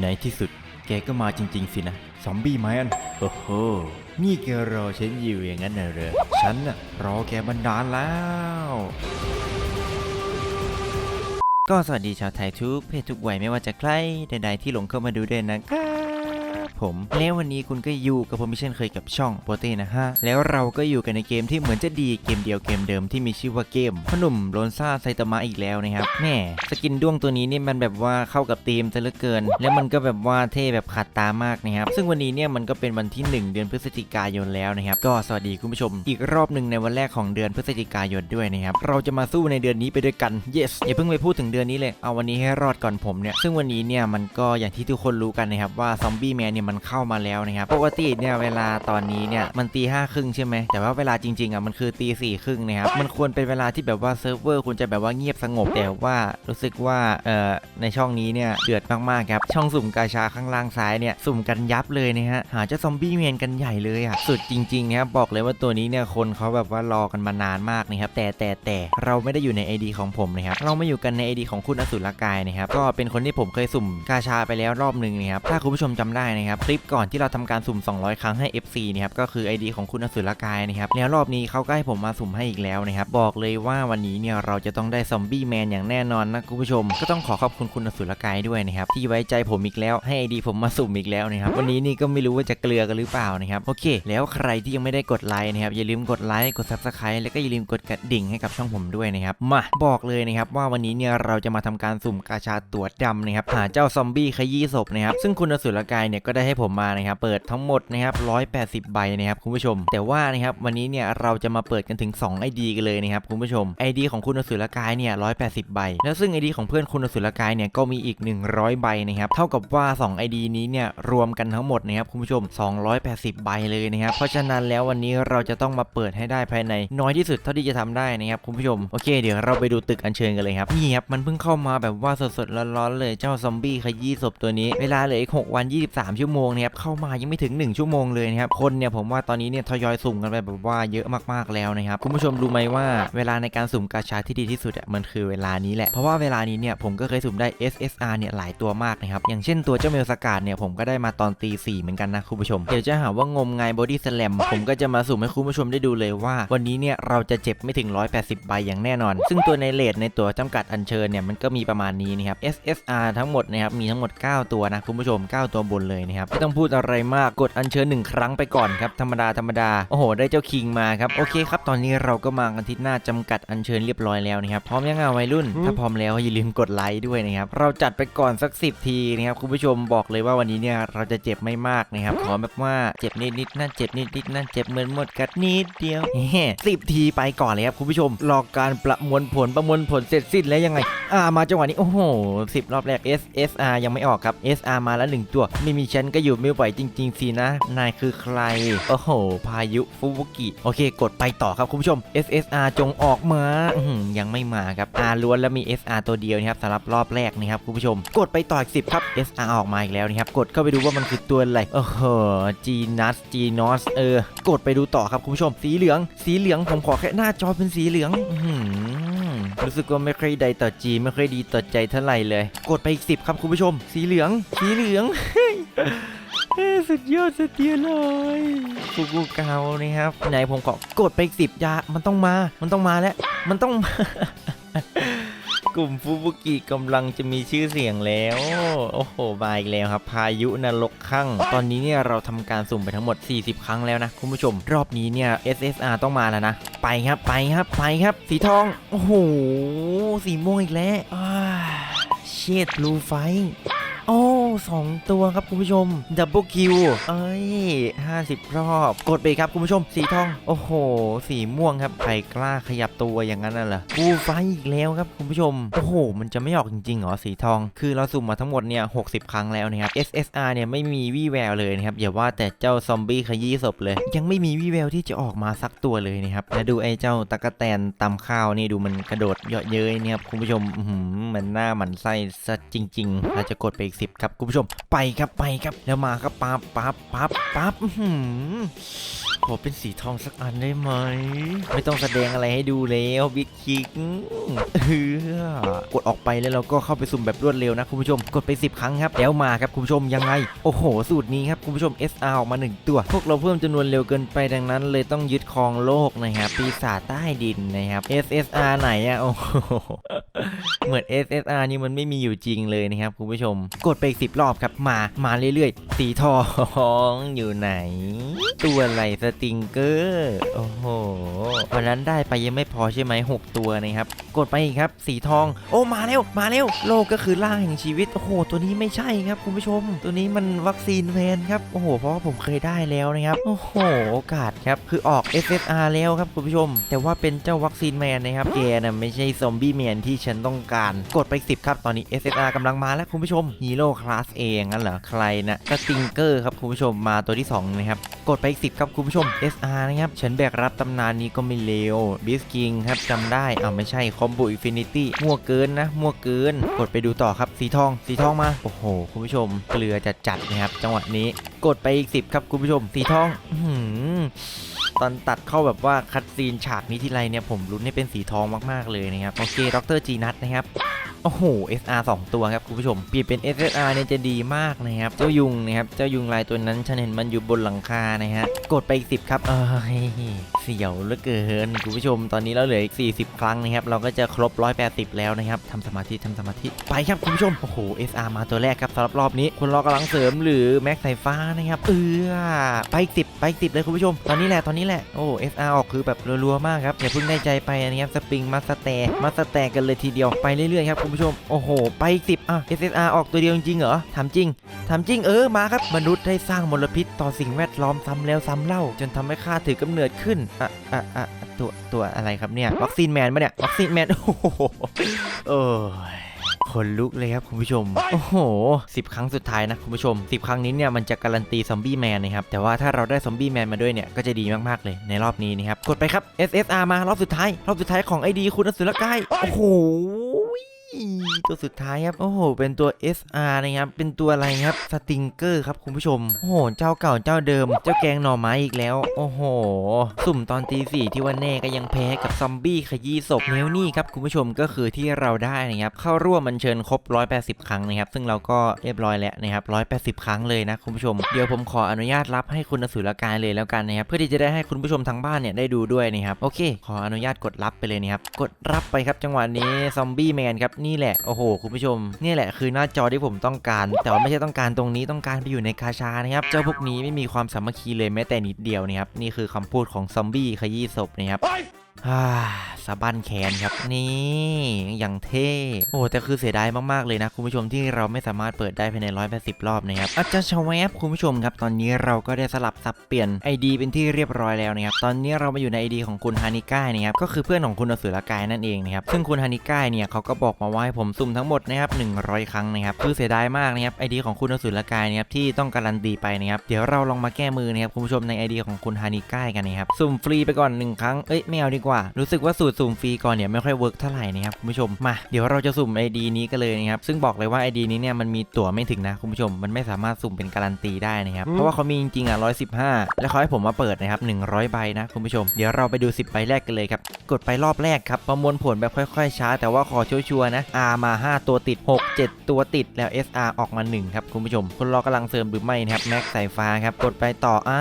ในที่สุดแกก็มาจริง ๆ สินะซอมบี้แมนโอ้โห นี่แกรอฉันอยู่อย่างนั้นน่ะเหรอฉันน่ะรอแกมานานแล้ว ก็สวัสดีชาวไทยทุกเพศทุกวัยไม่ว่าจะใครใดๆที่หลงเข้ามาดูด้วยนะครับ ผมแล้ววันนี้คุณก็อยู่กับผมเช่นเคยกับช่องโปเต้นะฮะ แล้วเราก็อยู่กันในเกมที่เหมือนจะดีเกมเดียวเกมเดิมที่มีชื่อว่าเกมพอหนุ่มโรนซ่าไซตามะอีกแล้วนะครับแม่สกินด้วงตัวนี้นี่มันแบบว่าเข้ากับธีมซะเหลือเกิน แล้วมันก็แบบว่าเท่แบบขาดตามากนะครับซึ่งวันนี้เนี่ยมันก็เป็นวันที่ 1 เดือนพฤศจิกายนแล้วนะครับก็สวัสดีคุณผู้ชม อีกรอบหนึ่งในวันแรกของเดือนพฤศจิกายนด้วยนะครับเราจะมาสู้ในเดือนนี้ไปด้วยกัน yes อย่าเพิ่งไปพูดถึงเดือนนี้เลยเอาวันนี้ให้รอดก่อนผมเนี่ยซึ่งวันนี้เนี่ยมันก็อย่างที่ทุกคนรู้กันนะครับว่าซอมบี้แมนเนี่ยมันเข้ามาแล้วนะครับปกติเนี่ยเวลาตอนนี้เนี่ยมันตีห้าครึ่งใช่ไหมแต่ว่าเวลาจริงๆอะมันคือตีสี่ครึ่งนะครับมันควรเป็นเวลาที่แบบว่าเซิร์ฟเวอร์ควรจะแบบว่าเงียบสงบแต่ว่ารู้สึกว่าเอ่อในช่องนี้เนี่ยเดือดมากๆครับช่องสุ่มกาชาข้างล่างซ้ายเนี่ยสุ่มกันยับเลยนะฮะหาเจ้าซอมบี้แมนกันใหญ่เลยอะสุดจริงๆนะครับบอกเลยว่าตัวนี้เนี่ยคนเขาแบบว่ารอกันมานานมากนะครับแต่แต่แต่เราไม่ได้อยู่ใน ID ของผมนะครับเราไม่อยู่กันใน ID ของคุณอสุรกายนะครับก็เป็นคนที่ผมเคยสุ่มกาชาไปแล้วรอบหนึ่งนะครับถ้าคุณผู้ชมจำได้นะครับคลิปก่อนที่เราทำการสุ่ม 200 ครั้งให้ FC นะครับก็คือ ID ของคุณอสุรกายนะครับแล้วรอบนี้เขาก็ให้ผมมาสุ่มให้อีกแล้วนะครับบอกเลยว่าวันนี้เนี่ยเราจะต้องได้ซอมบี้แมนอย่างแน่นอนนะคุณผู้ชม ก็ต้องขอขอบคุณคุณอสุรกายด้วยนะครับที่ไว้ใจผมอีกแล้วให้ ID ผมมาสุ่มอีกแล้วนะครับวันนี้นี่ก็ไม่รู้ว่าจะเกลือกันหรือเปล่านะครับโอเค แล้วใครที่ยังไม่ได้กดไลค์นะครับอย่าลืมกดไลค์กด Subscribe แล้วก็อย่าลืมกดกระดิ่งให้กับช่องผมด้วยนะครับมาบอกเลยนะครับว่าวันนี้เนี่ยเราจะมาทำการสุ่มกาชาตัวดำนะครับหาเจ้าซอมบี้ขยี้ศพนะครับซึ่งคุณอสุรกายเนี่ยก็ได้ให้ผมมานะครับ เปิดทั้งหมดนะครับ180 ใบนะครับคุณผู้ชม แต่ว่านะครับวันนี้เนี่ยเราจะมาเปิดกันถึง 2 ID กันเลยนะครับคุณผู้ชม ID ของคุณอสุรกายเนี่ย180 ใบ แล้วซึ่ง ID ของเพื่อนคุณอสุรกายเนี่ยก็มีอีก 100 ใบนะครับ เท่ากับว่า 2 ID นี้เนี่ยรวมกันทั้งหมดนะครับคุณผู้ชม 280 ใบเลยนะครับ เพราะฉะนั้นแล้ววันนี้เราจะต้องมาเปิดให้ได้ภายในน้อยที่สุดเท่าที่จะทำได้นะครับคุณผู้ชม โอเค เดี๋ยวเราไปดูตึกอัญเชิญกันเลยครับนี่ครับมันเพิ่งเข้ามาแบบว่าสดๆร้อนๆเลยเจ้าซอมบี้ขยี้ศพตัวนี้ เวลาเหลืออีก6วัน 23 ชั่วโมงนะครับเข้ามายังไม่ถึง 1 ชั่วโมงเลยนะครับคนเนี่ยผมว่าตอนนี้เนี่ยทยอยสุ่มกันไปแบบว่าเยอะมากๆแล้วนะครับคุณผู้ชมรู้ไหมว่าเวลาในการสุ่มกาชาที่ดีที่สุดอะมันคือเวลานี้แหละเพราะว่าเวลานี้เนี่ยผมก็เคยสุ่มได้ SSR เนี่ยหลายตัวมากนะครับอย่างเช่นตัวเจ้าเมลสกาดเนี่ยผมก็ได้มาตอนตีสี่เหมือนกันนะคุณผู้ชมเดี๋ยวจะหาว่างมงายบอดี้สแลมผมก็จะมาสุ่มให้คุณผู้ชมได้ดูเลยว่า วันนี้เนี่ยเราจะเจ็บไม่ถึง 180 ใบอย่างแน่นอน ซึ่งตัวในเลทในตัวจำกัดอัญเชิญเนี่ยมันก็มีประมาณนี้นะครับ SSR ทั้งหมดนะครับมีทั้งหมด 9 ตัวนะคุณผู้ชม 9 ตัวบนเลยนะครับไม่ต้องพูดอะไรมากกดอัญเชิญหนึ่งครั้งไปก่อนครับธรรมดาธรรมดาโอ้โห ได้เจ้าคิงมาครับโอเคครับตอนนี้เราก็มากันที่หน้าจำกัดอัญเชิญเรียบร้อยแล้วนะครับพร้อมยังอะวัยรุ่น ถ้าพร้อมแล้วอย่าลืมกดไลค์ด้วยนะครับเราจัดไปก่อนสัก 10 ทีนะครับคุณผู้ชมบอกเลยว่าวันนี้เนี่ยเราจะเจ็บไม่มากนะครับขอแบบว่าเจ็บนิดนิดๆนั่นเจ็บนิดนิดๆนั่นเจ็บเหมือนหมดกัดนิดเดียวสิบทีไปก่อนเลยครับคุณผู้ชมรอการประมวลผลประมวลผลเสร็จสิ้นแล้วยังไงอ่ามาจังหวะนี้โอ้โหสิบรอบแรก S S R ยังไม่ออกครับ S R มาแล้วหนึ่งตัวไม่มีฉันก็อยู่ไม่ไหวจริง ๆ สินะ นายคือใคร โอ้โห พายุฟุบุกิ โอเค กดไปต่อครับคุณผู้ชม S S R จงออกมาอืยังไม่มาครับ R ล้วนแล้วมี S R ตัวเดียวนะครับสำหรับรอบแรกนะครับคุณผู้ชม กดไปต่ออีกสิบครับ S R ออกมาอีกแล้วนะครับ กดเข้าไปดูว่ามันคือตัวอะไร โอ้โห G n u s G n o s เออ กดไปดูต่อครับคุณผู้ชม สีเหลือง สีเหลืองผมขอแค่หน้าจอเป็นสีเหลือง อื รู้สึกว่าไม่ค่อยใดต่อจีไม่ค่อยดีต่อใจเท่าไหร่เลย กดไปอีกสิบครับคุณผู้ชม สีเหลือง สีเหลืองเอ้สุดยอดสุดเดียเลยกูกูเกานะครับไหนผมขอกดไปอีกสิบยามันต้องมา มันต้องมาแล้ว มันต้องมา กลุ่มฟูบุกิกำลังจะมีชื่อเสียงแล้ว โอ้โหมาอีกแล้วครับ พายุนรกข้งตอนนี้เนี่ยเราทำการสุ่มไปทั้งหมด 40 ครั้งแล้วนะ คุณผู้ชม รอบนี้เนี่ย SSR ต้องมาแล้วนะ ไปครับ ไปครับ ไปครับ สีทอง โอ้โห สีม่วงอีกแล้วเชียดบลูไฟ โอ้สองตัวครับคุณผู้ชมดับเบิลคิวเอ้ย 50 รอบ กดไปครับคุณผู้ชม สีทอง โอ้โห สีม่วงครับใครกล้าขยับตัวอย่างนั้นน่ะเหรอกูไฟอีกแล้วครับคุณผู้ชม โอ้โห มันจะไม่ออกจริงๆเหรอสีทอง คือเราสุ่มมาทั้งหมดเนี่ย 60 ครั้งแล้วนะครับ SSR เนี่ยไม่มีวี่แววเลยนะครับอย่าว่าแต่เจ้าซอมบี้ขยี้ศพเลย ยังไม่มีวี่แววที่จะออกมาสักตัวเลยนะครับและดูไอ้เจ้าตะกะแตนตำข้าวนี่ดูมันกระโดดเยาะเย้ยเนี่ยครับคุณผู้ชมมันหน้าหมันไส้ซะจริงๆเราจะกดไปอีกสิบครับคุณผู้ชมไปครับไปครับแล้วมาครับปั๊บปั๊บปั๊บปั๊บหือขอเป็นสีทองสักอันได้ไหม ไม่ต้องแสดงอะไรให้ดูแล้วบิ๊กคิกเออกดออกไปแล้วเราก็เข้าไปสุ่มแบบรวดเร็วนะคุณผู้ชม กดไป 10 ครั้งครับ แล้วมาครับคุณผู้ชมยังไง โอ้โห สูตรนี้ครับคุณผู้ชม SR ออกมา 1 ตัว พวกเราเพิ่มจำนวนเร็วเกินไปดังนั้น เลยต้องยึดครองโลกนะครับปีศาจใต้ดินนะครับ SSR ไหนอะโอ้โห เหมือน SSR นี่มันไม่มีอยู่จริงเลยนะครับคุณผู้ชม กดไปอีกสิบรอบครับมามาเรื่อยๆ สีทองอยู่ไหน ตัวอะไรสติงเกอร์โอ้โหวันนั้นได้ไปยังไม่พอใช่ไหมหกตัวนะครับ กดไปอีกครับ สีทอง โอ้มาเร็วมาเร็วโลกก็คือร่างแห่งชีวิตโอ้โหตัวนี้ไม่ใช่ครับคุณผู้ชม ตัวนี้มันวัคซีนแวนครับโอ้โหเพราะว่าผมเคยได้แล้วนะครับโอ้โหโอกาสครับคือออก SSR แล้วครับคุณผู้ชม แต่ว่าเป็นเจ้าวัคซีนแมนนะครับแกนะไม่ใช่ซอมบี้แมนที่ฉันต้องการกดไป 10 ครับ ตอนนี้ SSR กำลังมาแล้วคุณผู้ชมฮีโร่คลาสเองงั้นเหรอ ใครนะสติงเกอร์ครับคุณผู้ชมมาตัวที่ 2 นะครับ กดไปอีก 10 ครับคุณผู้ชม SR นะครับ ฉันแบกรับตำนานนี้ก็ไม่เลวบิสกิงครับจำได้อ่าไม่ใช่คอมโบอินฟินิตี้มั่วเกินนะมั่วเกิน กดไปดูต่อครับสีทองสีทองมา โอ้โห คุณผู้ชมเกลือจัดจัดนะครับจังหวะนี้ กดไปอีก 10 ครับคุณผู้ชมสีทอง อื้อหือ ตอนตัดเข้าแบบว่าคัดซีนฉากนี้ทีไรเนี่ยผมรุ้นให้เป็นสีทองมากๆเลยนะครับโอเคดรจีนัทนะครับ โอ้โห SR 2 ตัวครับคุณผู้ชมเปลี่ยนเป็น SSR เนี่ยจะดีมากนะครับ เจ้ายุงนะครับ เจ้ายุงลายตัวนั้นฉันเห็นมันอยู่บนหลังคานะฮะ กดไปอีก10ครับเอ้ยเสียวเหลือเกินคุณผู้ชม ตอนนี้เราเหลืออีก 40 ครั้งนะครับ เราก็จะครบ 180 แล้วนะครับทำสมาธิทำสมาธิไปครับคุณผู้ชม โอ้โห SR มาตัวแรกครับสำหรับรอบนี้ คนรอกำลังเสริมหรือแม็กสายฟ้านะครับ เออไปอีก10ไปอีก10เลยคุณผู้ชม ตอนนี้แหละตอนนี้แหละโอ้ SR ออกคือแบบรัวๆมากครับอย่าเพิ่งได้ใจไปนะครับสปริงมาสแตร์มาสแตร์กันเลยทีเดียวไปเรื่อยๆครับคุณผู้ชม โอ้โห ไปอีก10อะ SSR ออกตัวเดียวจริงเหรอถามจริงถามจริงเออมาครับ มนุษย์ได้สร้างมลพิษต่อสิ่งแวดล้อมซ้ำแล้วซ้ำเล่า จนทำให้ข้าถือกำเนิดขึ้นอะอะอะตัวตัวอะไรครับเนี่ยวัคซีนแมนปะเนี่ยวัคซีนแมนโอ้โหเออคนลุกเลยครับคุณผู้ชม โอ้โห10ครั้งสุดท้ายนะคุณผู้ชม10ครั้งนี้เนี่ยมันจะการันตีซอมบี้แมนนะครับ แต่ว่าถ้าเราได้ซอมบี้แมนมาด้วยเนี่ย ก็จะดีมาก ๆ เลยในรอบนี้นะครับ กดไปครับ SSR มารอบสุดท้าย รอบสุดท้ายของไอดีคุณอสุรกาย โอ้โห ตัวสุดท้ายครับ โอ้โห เป็นตัว SR นะครับ เป็นตัวอะไรครับ สติงเกอร์ครับคุณผู้ชม โอ้โห เจ้าเก่าเจ้าเดิม เจ้าแกงหน่อไม้อีกแล้ว โอ้โห สุ่มตอนตีสี่ที่ว่าแน่ก็ยังแพ้กับซอมบี้ขยี้ศพเนวนี่ครับคุณผู้ชมก็คือที่เราได้นะครับ เข้าร่วมมันเชิญครบ 180 ครั้งนะครับ ซึ่งเราก็เรียบร้อยแล้วนะครับ 180 ครั้งเลยนะคุณผู้ชม เดี๋ยวผมขออนุญาตรับให้คุณอสุรกายเลยแล้วกันนะครับ เพื่อที่จะได้ให้คุณผู้ชมทางบ้านเนี่ยได้ดูด้วยนะครับ โอเค ขออนุญาตกดรับไปเลยนะครับ กดรับไปครับจังหวะนี้ซอมบี้แมนครับนี่แหละ โอ้โห คุณผู้ชม นี่แหละคือหน้าจอที่ผมต้องการ แต่ว่าไม่ใช่ต้องการตรงนี้ต้องการไปอยู่ในกาชานะครับ เจ้าพวกนี้ไม่มีความสามัคคีเลยแม้แต่นิดเดียวนะครับ นี่คือคำพูดของซอมบี้ขยี้ศพนะครับ ฮ่าสะบั้นแขนครับนี่อย่างเท่โอ้แต่คือเสียดายมากๆเลยนะ คุณผู้ชมที่เราไม่สามารถเปิดได้ภายใน 180 รอบนะครับอาจจะชะแวบคุณผู้ชมครับตอนนี้เราก็ได้สลับสับเปลี่ยน ID เป็นที่เรียบร้อยแล้วนะครับตอนนี้เรามาอยู่ใน ID ของคุณฮานิก้านะครับก็คือเพื่อนของคุณอสุรกายนั่นเองนะครับซึ่งคุณฮานิก้าเนี่ยเขาก็บอกมาว่าให้ผมสุ่มทั้งหมดนะครับ100 ครั้งนะครับคือเสียดายมากนะครับ ID ของคุณอสุรกายนะครับที่ต้องการันตีไปนะครับเดี๋ยวเราลองมาแก้มือนะครับคุณผู้ชมใน ID ของคุณฮานิก้ากันนะครับสุ่มฟรีไปก่อนหนึ่งครั้งเอ้ยไม่เอาดีกว่า รู้สึกว่าสูตรสุ่มฟรีก่อนเนี่ยไม่ค่อยเวิร์กเท่าไหร่นะครับคุณผู้ชมมาเดี๋ยวเราจะสุ่ม ID นี้กันเลยนะครับซึ่งบอกเลยว่า ID นี้เนี่ยมันมีตั๋วไม่ถึงนะคุณผู้ชมมันไม่สามารถสุ่มเป็นการันตีได้นะครับเพราะว่าเขามีจริงๆอะ115 แล้วเขาให้ผมมาเปิดนะครับ100 ใบนะคุณผู้ชม เดี๋ยวเราไปดู 10 ใบแรกกันเลยครับกดไปรอบแรกครับประมวลผลแบบค่อยๆ ช้า แต่ว่าขอชัวร์ๆนะ R มา 5 ตัวติด 6 7 ตัวติดแล้ว SR ออกมา 1 ครับคุณผู้ชม คนรอกำลังเสริมหรือไม่นะครับแม็กสายฟ้าครับกดไปต่ออ่า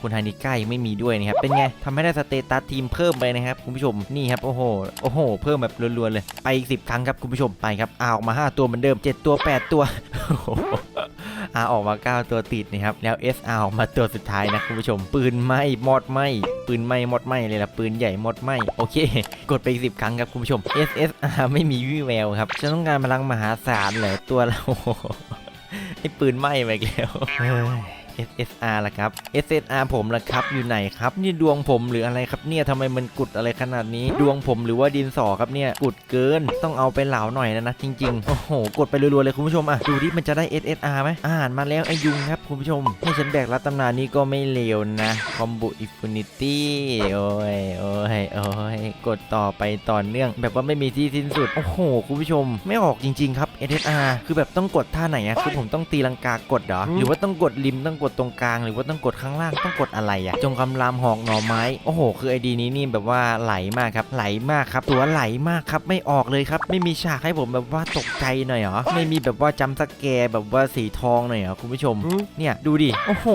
คุณฮานิก้ายังไม่มีด้วยนะครับเป็นไงทำให้ได้สเตตัสทีมเพิ่มไปนะครับครับคุณผู้ชมนี่ครับโอ้โหโอ้โห เพิ่มแบบรัวๆเลยไปอีก10ครั้งครับคุณผู้ชมไปครับ R ออกมา 5 ตัวเหมือนเดิม 7 ตัว 8 ตัว R ออกมา 9 ตัวติดนะครับแล้ว SR ออกมาตัวสุดท้ายนะคุณผู้ชม ปืนไหมมอดไหมปืนไหมมอดไหมเลยละปืนใหญ่มอดไหมโอเค กดไปอีก10ครั้งครับคุณผู้ชม SSR ไม่มีวี่แววครับฉันต้องการพลังมหาศาลเหรอตัวเราไอ้ปืนไหมไปแล้ว SSR ล่ะครับ SSR ผมล่ะครับอยู่ไหนครับนี่ดวงผมหรืออะไรครับเนี่ยทำไมมันกุดอะไรขนาดนี้ ดวงผมหรือว่าดินสอครับเนี่ยกุดเกินต้องเอาไปเหลาหน่อยแล้วนะจริงๆโอ้โหกดไปรัวๆเลยคุณผู้ชมอะดูดิมันจะได้ SSR ไหมอ่านมาแล้วไอยุงครับคุณผู้ชมให้ฉันแบกรับตำนานนี้ก็ไม่เลวนะคอมบูอิฟินิตี้โอ้ยโอ้ยโอ้ยกดต่อไปต่อเนื่อง แบบว่าไม่มีที่สิ้นสุดโอ้โหคุณผู้ชม ไม่ออกจริง ๆ ครับ SSR คือแบบต้องกดท่าไหนอะคือผมต้องตีลังกากดเหรอหรือว่าต้องกดริมต้องกดตรงกลางหรือว่าต้องกดข้างล่างต้องกดอะไรอะจงคำรามหอกหน่อไม้โอ้โห คือไอดีนี้นี่แบบว่าไหลมากครับไหลมากครับ ตัวไหลมากครับไม่ออกเลยครับ ไม่มีฉากให้ผมแบบว่าตกใจหน่อยเหรอไม่มีแบบว่าจำสแกร์แบบว่าสีทองหน่อยเหรอคุณผู้ชมเนี่ยดูดิโอ้โห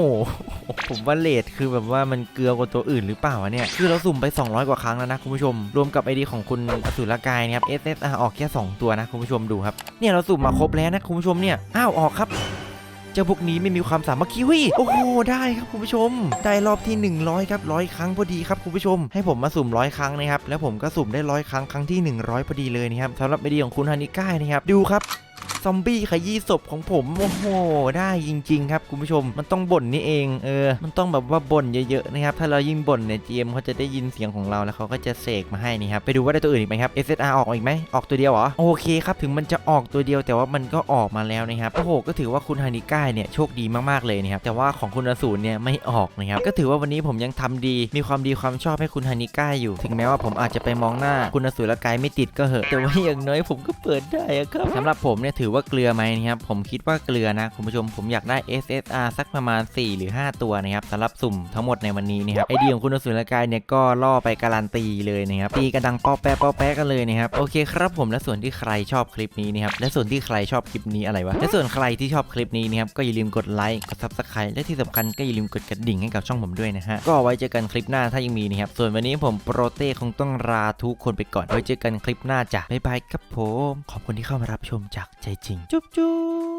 ผมว่าเลทคือแบบว่ามันเกลือกว่าตัวอื่นหรือเปล่าวะเนี่ยคือเราสุ่มไป 200 กว่าครั้งแล้วนะคุณผู้ชม รวมกับไอดีของคุณอสุรกายนะครับ SSR ออกแค่ 2 ตัวนะคุณผู้ชมดูครับเนี่ยเราสุ่มมาครบแล้วนะคุณผู้ชมเนี่ยอ้าวออกครับ เจ้าพวกนี้ไม่มีความสามัคคีเฮ้ยโอ้โหได้ครับคุณผู้ชม ได้รอบที่ 100ครับร้อยครั้งพอดีครับคุณผู้ชม ให้ผมมาสุ่มร้อยครั้งนะครับแล้วผมก็สุ่มได้ร้อยครั้งครั้งที่ 100พอดีเลยนะครับสำหรับไอเดียของคุณฮานิก้านะครับดูครับ ซอมบี้ขยี้ศพของผม โอ้โห ได้จริง ๆ ครับคุณผู้ชมมันต้องบ่นนี่เองเออ มันต้องแบบว่าบ่นเยอะ ๆ นะครับ ถ้าเรายิ่งบ่นเนี่ยเจมเขาจะได้ยินเสียงของเราแล้วเขาก็จะเสกมาให้นี่ครับ ไปดูว่าได้ตัวอื่นอีกไหมครับ SSR ออกอีกไหมออกตัวเดียวเหรอ โอเคครับ ถึงมันจะออกตัวเดียวแต่ว่ามันก็ออกมาแล้วนะครับ โอ้โห ก็ถือว่าคุณฮานิก้าเนี่ยโชคดีมากๆเลยนะครับ แต่ว่าของคุณอสูรเนี่ยไม่ออกนะครับ ก็ถือว่าวันนี้ผมยังทำดี มีความดีความชอบให้คุณฮานิก้าอยู่ ถึงแม้ว่าผมอาจจะไปมองหน้าคุณอสูรกายไม่ติดก็เหอะแต่ว่าอย่างน้อยผมก็เปิดได้ครับสำหรับผมเนี่ยถือว่าเกลือไหมนะครับผมคิดว่าเกลือนะคุณผู้ชมผมอยากได้ SSR สักประมาณ 4 หรือ 5 ตัวนะครับสำหรับสุ่มทั้งหมดในวันนี้นะครับไอเดียของคุณอสุรกายเนี่ยก็ล่อไปการันตีเลยนะครับตีกันดังป๊อแป๊ะป๊อแป๊ะกันเลยนะครับโอเคครับผมและส่วนที่ใครชอบคลิปนี้นะครับและส่วนที่ใครชอบคลิปนี้อะไรวะและส่วนใครที่ชอบคลิปนี้นะครับก็อย่าลืมกดไลค์กด subscribe และที่สำคัญก็อย่าลืมกดกระดิ่งให้กับช่องผมด้วยนะฮะก็ไว้เจอกันคลิปหน้าถ้ายังมีนะครับส่วนวันนี้ผมโปรเต้คงต้องลาทุกคนไปก่อนไว้เจอกันคลิปหน้าจ้ะบ๊ายบายครับผมขอบคุณที่เข้ามารับชมจากใจจริงจุ๊บจุ๊บ